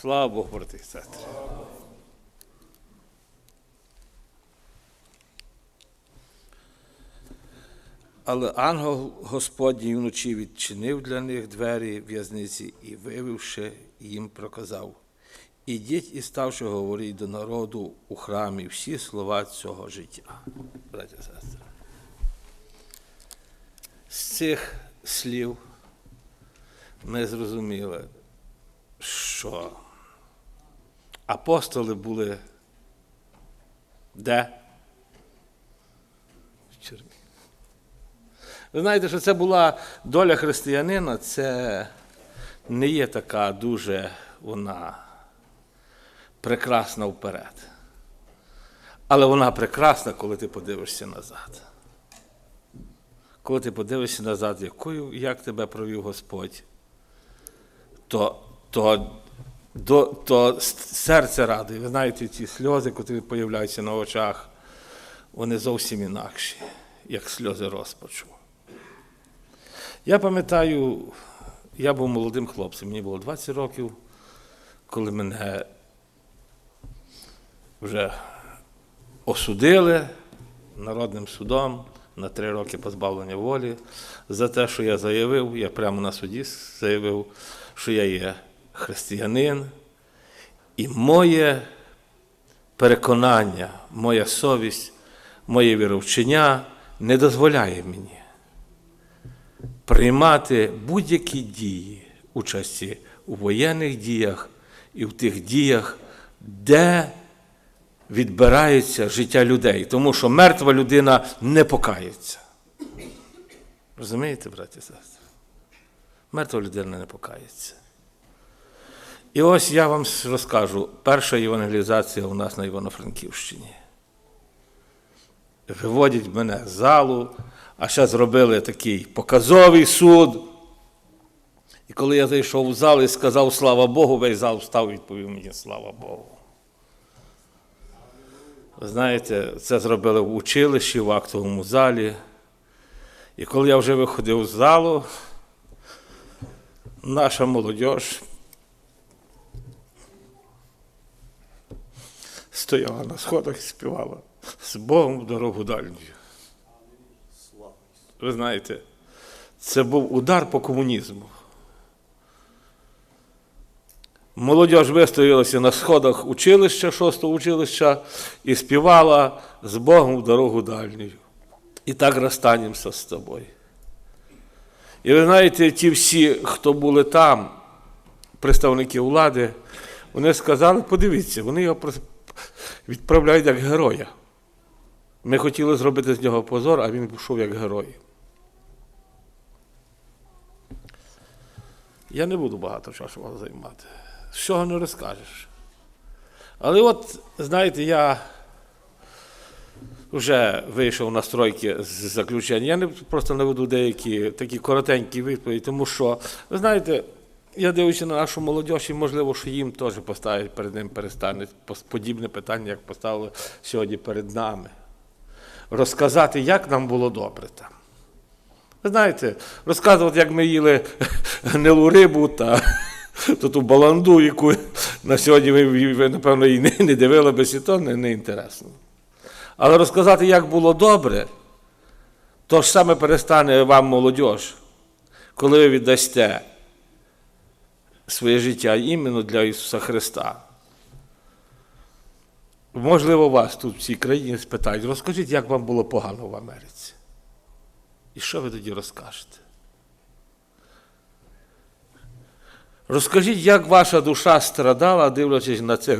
Слава Богу, брати і сестри. Але ангел Господній вночі відчинив для них двері в'язниці і, вивівши, їм проказав: Ідіть і ставши говоріть до народу у храмі всі слова цього життя. Браття і сестри. З цих слів ми зрозуміли, що апостоли були де? В тюрмі. Ви знаєте, що це була доля християнина, це не є така дуже вона прекрасна вперед. Але вона прекрасна, коли ти подивишся назад. Коли ти подивишся назад, якою, як тебе провів Господь, то, то, до, то серце радує. Ви знаєте, ці сльози, які появляються на очах, вони зовсім інакші, як сльози розпачу. Я пам'ятаю, я був молодим хлопцем, мені було 20 років, коли мене вже осудили народним судом на три роки позбавлення волі за те, що я заявив, я прямо на суді заявив, що я є християнин, і моє переконання, моя совість, моє віровчення не дозволяє мені приймати будь-які дії участі у воєнних діях і в тих діях, де відбирається життя людей, тому що мертва людина не покається. Розумієте, браті і сестри? Мертва людина не покається. І ось я вам розкажу перша євангелізація у нас на Івано-Франківщині. Виводять мене з залу, а ще зробили такий показовий суд. І коли я зайшов у зал і сказав слава Богу, весь зал встав і відповів мені слава Богу. Ви знаєте, це зробили в училищі, в актовому залі. І коли я вже виходив з залу, наша молодь стояла на сходах і співала з Богом в дорогу дальню. Ви знаєте, це був удар по комунізму. Молодь вистоялася на сходах училища, шостого училища, і співала з Богом в дорогу дальню. І так розстанемося з тобою. І ви знаєте, ті всі, хто були там, представники влади, вони сказали, подивіться, вони його відправляють як героя. Ми хотіли зробити з нього позор, а він пішов як герой. Я не буду багато часу вас займати. Всього не розкажеш. Але от, знаєте, я вже вийшов на стройки з заключення. Я не, просто наведу деякі такі коротенькі відповіді, тому що, ви знаєте, я дивлюся на нашу молодь, і можливо, що їм теж поставить перед ним перестане подібне питання, як поставили сьогодні перед нами. Розказати, як нам було добре там. Ви знаєте, розказувати, як ми їли гнилу рибу та ту баланду, яку на сьогодні ви, ви напевно, і не, не дивили би і то не, не інтересно. Але розказати, як було добре, то ж саме перестане вам молодь, коли ви віддасте своє життя іменно для Ісуса Христа. Можливо, вас тут в цій країні спитають, розкажіть, як вам було погано в Америці. І що ви тоді розкажете? Розкажіть, як ваша душа страдала, дивлячись на це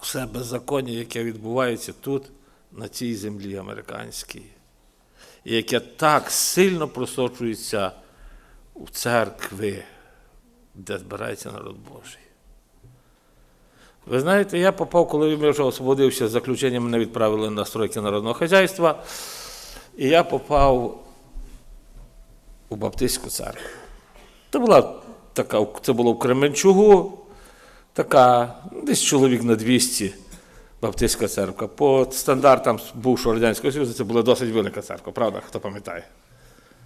все беззаконня, яке відбувається тут, на цій землі американській, і яке так сильно просочується у церкви, де збирається народ Божий. Ви знаєте, я попав, коли я вже освободився з заключення, мене відправили на стройки народного хазяйства, і я попав у Баптистську церкву. Це була така, це було в Кременчугу, така, десь чоловік на 200 Баптистська церква. По стандартам бувшого Радянського Союзу це була досить велика церква, правда, хто пам'ятає?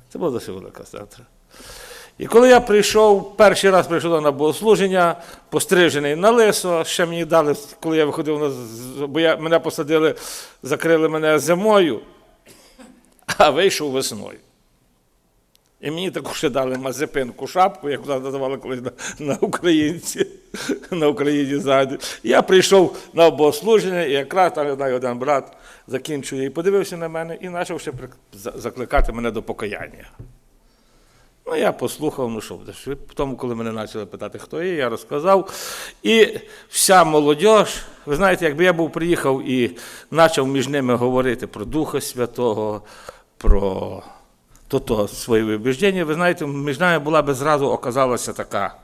Це була досить велика церква. І коли я прийшов, перший раз прийшов на богослуження, пострижений на лисо, ще мені дали, коли я виходив бо я, мене посадили, закрили мене зимою, а вийшов весною. І мені таку ще дали мазепинку шапку, як називали колись на, на українці, на Україні ззаді. Я прийшов на богослуження, і якраз там знаю, один брат закінчує і подивився на мене і почав ще закликати мене до покаяння. Ну, я послухав, ну що. Потім, коли мене почали питати, хто є, я розказав. І вся молодь, ви знаєте, якби я був приїхав і почав між ними говорити про Духа Святого, про то, то своє вибіждення, ви знаєте, між нами була би зразу оказалася така.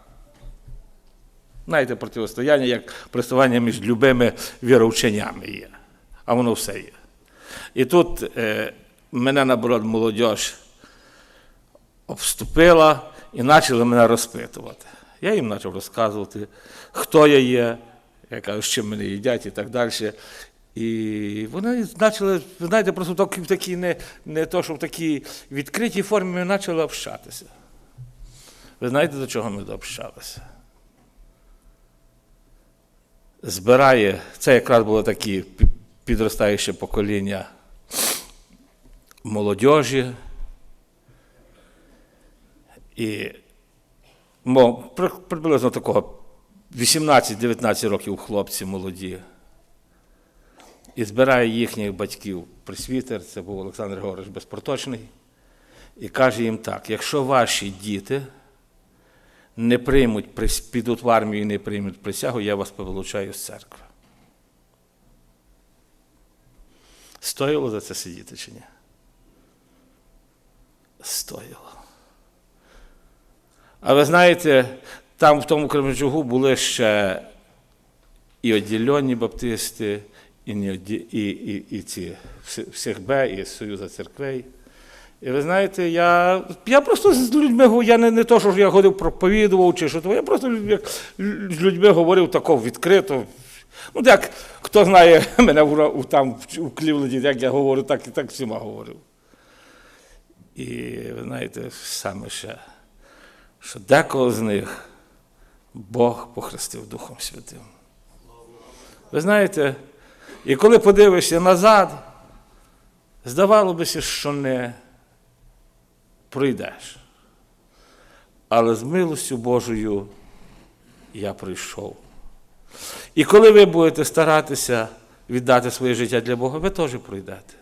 Знаєте, протистояння, як протистояння між любими віровченнями є. А воно все є. І тут е, мене, наоборот, молодь обступила і почали мене розпитувати. Я їм почав розказувати, хто я є, я кажу, з чим мене їдять і так далі. І вони почали, ви знаєте, просто в такій, не, не то, що в такій відкритій формі ми почали общатися. Ви знаєте, до чого ми дообщалися? Збирає, це якраз було такі пі- підростаюче покоління молодіжі, і мо, приблизно такого 18-19 років хлопці молоді. І збирає їхніх батьків присвітер, це був Олександр Григорович Безпорточний, і каже їм так: якщо ваші діти не приймуть, підуть в армію і не приймуть присягу, я вас повилучаю з церкви. Стоїло за це сидіти чи ні? Стоїло. А ви знаєте, там в тому Кременчугу були ще і одділені баптисти, і, і, і, і ці всіх Б, і Союза церквей. І ви знаєте, я, я просто з людьми говорю, я не, не то, що я ходив проповідував чи що, то, я просто як з людьми говорив тако відкрито. Ну, як хто знає мене в, там у Клівленді, як я говорю, так і так всіма говорив. І ви знаєте, саме ще, що декого з них Бог похрестив Духом Святим. Ви знаєте, і коли подивишся назад, здавалося б, що не пройдеш. Але з милостю Божою я прийшов. І коли ви будете старатися віддати своє життя для Бога, ви теж пройдете.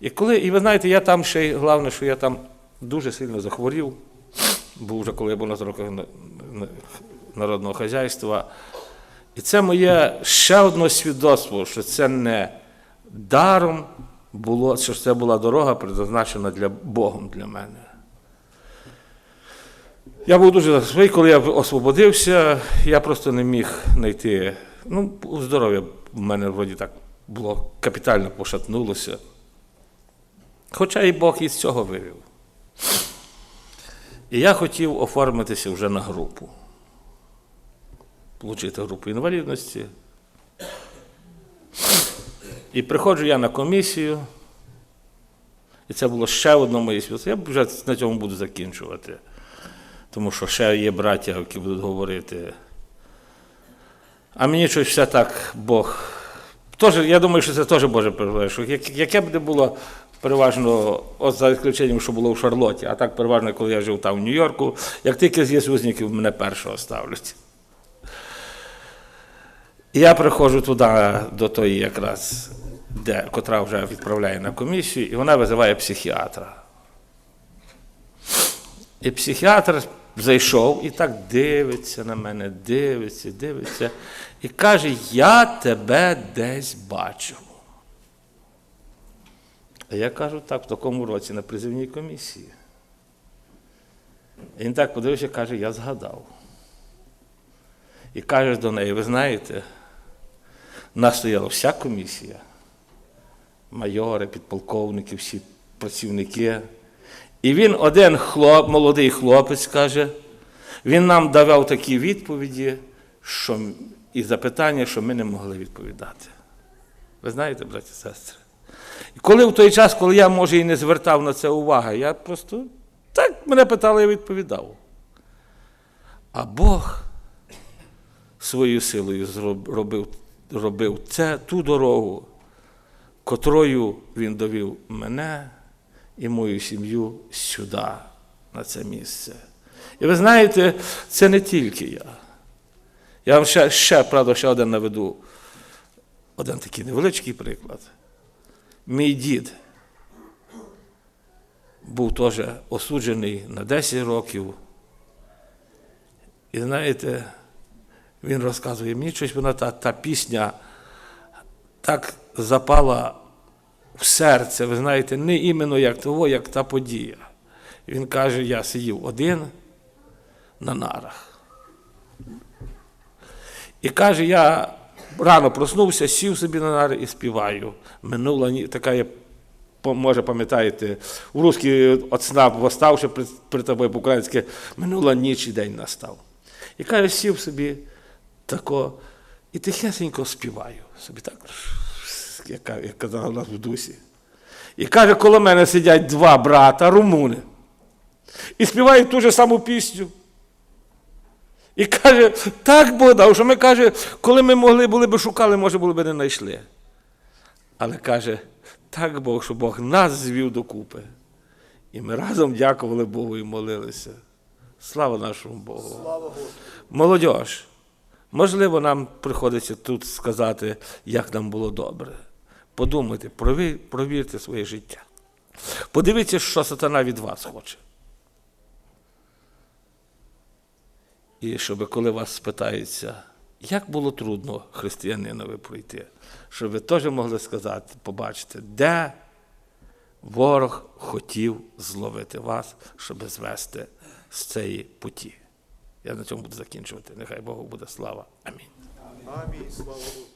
І коли, і ви знаєте, я там ще головне, що я там дуже сильно захворів, був вже коли я був на роках народного хазяйства. І це моє ще одне свідоцтво, що це не даром було, що це була дорога, предназначена для Богом для мене. Я був дуже свій, коли я освободився, я просто не міг знайти. Ну, здоров'я в мене вроді так було капітально пошатнулося. Хоча і Бог із цього вивів. І я хотів оформитися вже на групу. Получити групу інвалідності. І приходжу я на комісію. І це було ще одне моє свідоцтво. Я вже на цьому буду закінчувати. Тому що ще є браття, які будуть говорити. А мені щось все так Бог. Тож, я думаю, що це теж Боже переважно. Що яке б не було переважно, от за виключенням, що було в Шарлоті, а так переважно, коли я жив там в Нью-Йорку, як тільки з єсусників мене першого ставлять. І я приходжу туди, до тої якраз, де, котра вже відправляє на комісію, і вона визиває психіатра. І психіатр зайшов і так дивиться на мене, дивиться, дивиться, і каже: Я тебе десь бачив. А я кажу, так, в такому році на призивній комісії. І він так подивився, каже, я згадав. І каже до неї, ви знаєте, нас стояла вся комісія, майори, підполковники, всі працівники. І він один хлоп, молодий хлопець каже, він нам давав такі відповіді що, і запитання, що ми не могли відповідати. Ви знаєте, браті і сестри? І коли в той час, коли я, може, і не звертав на це уваги, я просто Так мене питали, я відповідав. А Бог своєю силою зроб- робив, робив це, ту дорогу, котрою Він довів мене і мою сім'ю сюди, на це місце. І ви знаєте, це не тільки я. Я вам ще, ще правда, ще один наведу. Один такий невеличкий приклад. Мій дід був теж осуджений на 10 років. І знаєте, він розказує, мені щось вона та, та пісня так запала в серце, ви знаєте, не іменно як того, як та подія. Він каже, я сидів один на нарах. І каже, я рано проснувся, сів собі на нари і співаю. Минула ні, така є, може пам'ятаєте, у русській от сна восставши при, при тобою по-українськи, минула ніч і день настав. І каже, сів собі тако, і тихесенько співаю. Собі так, як, як казала нас в дусі. І каже, коло мене сидять два брата, румуни, і співають ту ж саму пісню. І каже, так Бог дав, що ми каже, коли ми могли були б шукали, може, були б не знайшли. Але каже, так Бог, що Бог нас звів докупи. І ми разом дякували Богу і молилися. Слава нашому Богу. Слава. Молодь, можливо, нам приходиться тут сказати, як нам було добре. Подумайте, прові- провірте своє життя. Подивіться, що сатана від вас хоче. І щоб коли вас спитаються, як було трудно християнинові пройти, щоб ви теж могли сказати, побачити, де ворог хотів зловити вас, щоб звести з цієї путі. Я на цьому буду закінчувати. Нехай Богу буде слава. Амінь. Амінь. Слава Богу.